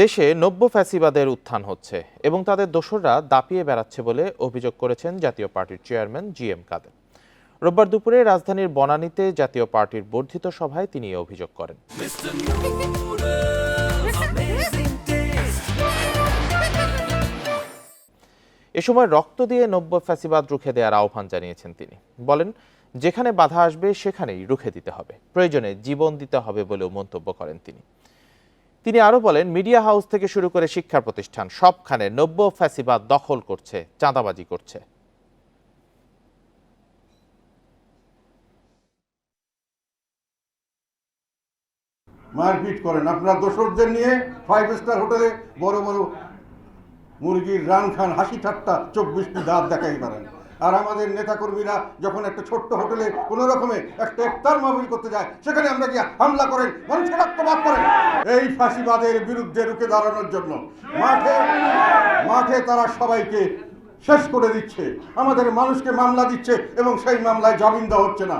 দেশে নব্য ফ্যাসিবাদের উত্থান হচ্ছে এবং তাদের দোসররা দাপিয়ে বেড়াচ্ছে বলে অভিযোগ করেছেন জাতীয় পার্টির চেয়ারম্যান জি এম কাদের। রোববার দুপুরে রাজধানীর বনানীতে জাতীয় পার্টির বর্ধিত সভায় তিনি অভিযোগ করেন। এ সময় রক্ত দিয়ে নব্য ফ্যাসিবাদ রুখে দেওয়ার আহ্বান জানিয়েছেন তিনি। বলেন, যেখানে বাধা আসবে, সেখানেই রুখে দিতে হবে। প্রয়োজনে জীবন দিতে হবে বলেও মন্তব্য করেন তিনি। তিনি আরও বলেন মিডিয়া হাউস থেকে শুরু করে শিক্ষা প্রতিষ্ঠান সবখানে নব্য ফ্যাসিবাদ দখল করছে, চাঁদাবাজি করছে। মারপিট করেন। আপনার দোসরদের নিয়ে ফাইভ স্টার হোটেলে বড় বড় মুরগির রান খান, হাসি ঠাট্টা, চব্বিশটি দাঁত দেখাই পারেন আর আমাদের নেতাকর্মীরা যখন একটা ছোট্ট হোটেলে কোনো রকমে একটা ইফতার মাহফিল করতে যায়, সেখানে আমরা গিয়ে হামলা করেন মানুষের রক্তপাত করেন। এই ফাঁসিবাদের বিরুদ্ধে রুখে দাঁড়ানোর জন্য মাঠে মাঠে তারা সবাইকে শেষ করে দিচ্ছে। আমাদের মানুষকে মামলা দিচ্ছে এবং সেই মামলায় জামিন দেওয়া হচ্ছে না।